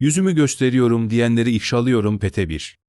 Yüzümü gösteriyorum diyenleri ifşalıyorum pete bir.